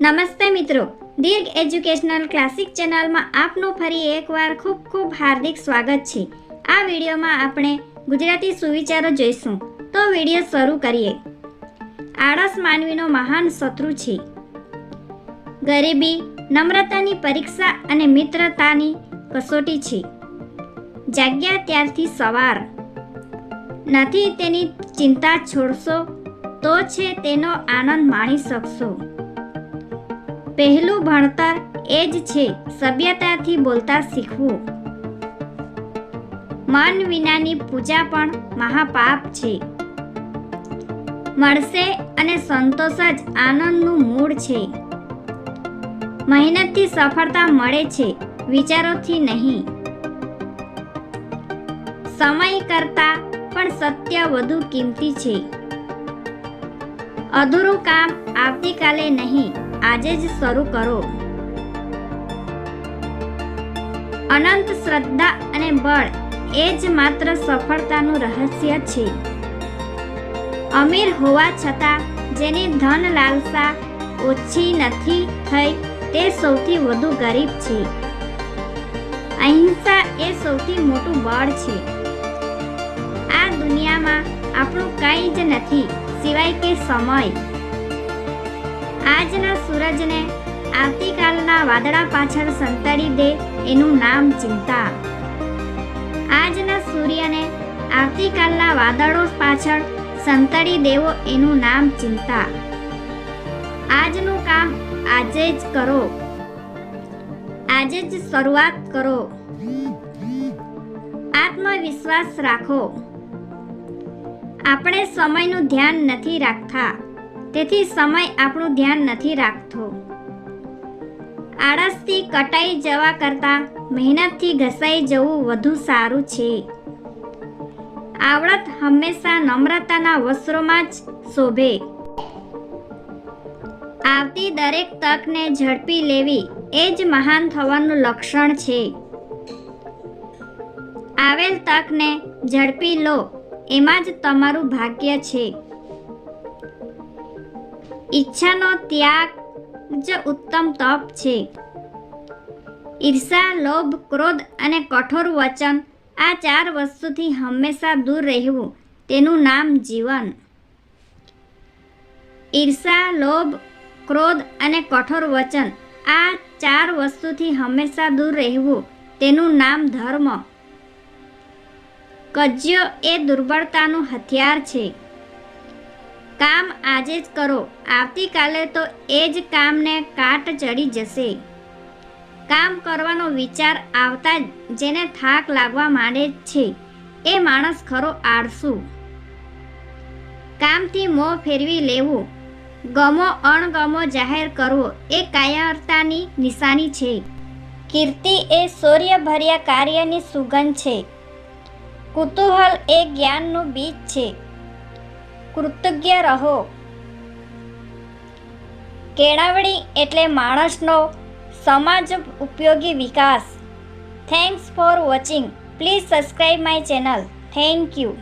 નમસ્તે મિત્રો. દીર્ઘ educational classic ચેનલમાં આપનું ફરી એકવાર ખૂબ ખૂબ હાર્દિક સ્વાગત છે. આ વિડીયોમાં આપણે ગુજરાતી સુવિચારો જોઈશું. તો વીડિયો શરૂ કરીએ. આળસ માનવીનો મહાન શત્રુ છે. ગરીબી, નમ્રતાની પરીક્ષા અને મિત્રતાની કસોટી છે. જાગ્યા ત્યારથી સવાર. નથી તેની ચિંતા છોડશો, તો છે તેનો આનંદ માણી શકશો. પહેલું ભણતર એ જ છે. સભ્યતાથી બોલતા શીખવું. મન વિનાની પૂજા પણ મહાપાપ છે. મળશે અને સંતોષ જ આનંદનું મૂળ છે. મહેનતથી સફળતા મળે છે, વિચારોથી નહીં. સમય કરતા પણ સત્ય વધુ કિંમતી છે. અધૂરું કામ આવતીકાલે નહીં. આજે જ શરૂ કરો. અનંત શ્રદ્ધા અને બળ એ જ માત્ર સફળતાનું રહસ્ય છે. અમીર હોવા છતાં જેની ધન લાલસા ઓછી નથી થઈ તે સૌથી વધુ ગરીબ છે. અહિંસા એ સૌથી મોટું બળ છે. આ દુનિયામાં આપણું કંઈ જ નથી, સિવાય કે સમય. આજના સૂરજને આવતીકાલના વાદળા પાછળ સંતાડી દે એનું નામ ચિંતા. આજના સૂર્યને આવતીકાલના વાદળો પાછળ સંતાડી દેવો એનું નામ ચિંતા. આજનું કામ આજે જ કરો. આજે જ શરૂઆત કરો. આત્મવિશ્વાસ રાખો. આપણે સમયનું ધ્યાન નથી રાખતા. તેથી સમય આપણું ધ્યાન નથી રાખતો. આળસથી કટાઈ જવા કરતાં મહેનતથી ઘસાઈ જવું વધુ સારું છે. આવડત હંમેશા નમ્રતાના વસ્ત્રોમાં જ શોભે. આવતી દરેક તકને ઝડપી લેવી એ જ મહાન થવાનું લક્ષણ છે. આવેલ તકને ઝડપી લો, એમાં જ તમારું ભાગ્ય છે. ઈચ્છાનો ત્યાગ જ ઉત્તમ તપ છે. ઈર્ષા, લોભ, ક્રોધ અને કઠોર વચન આ ચાર વસ્તુથી હંમેશા દૂર રહેવું, તેનું નામ જીવન. ઈર્ષા, લોભ, ક્રોધ અને કઠોર વચન આ ચાર વસ્તુથી હંમેશા દૂર રહેવું, તેનું નામ ધર્મ. કજ્ય એ દુર્બળતાનું હથિયાર છે. કામ આજે જ કરો. આવતીકાલે તો એ જ કામને કાટ ચડી જશે. કામ કરવાનો વિચાર આવતા જ જેને થાક લાગવા માંડે છે, એ માણસ ખરો આળસુ. કામથી મોં ફેરવી લેવું. ગમો અણગમો જાહેર કરવો એ કાયરતાની નિશાની છે. કીર્તિ એ શૌર્યભર્યા કાર્યની સુગંધ છે. કુતૂહલ એ જ્ઞાનનું બીજ છે. કૃતજ્ઞ રહો. કેળવણી એટલે માણસનો સમાજ ઉપયોગી વિકાસ. Thanks for watching please subscribe my channel thank you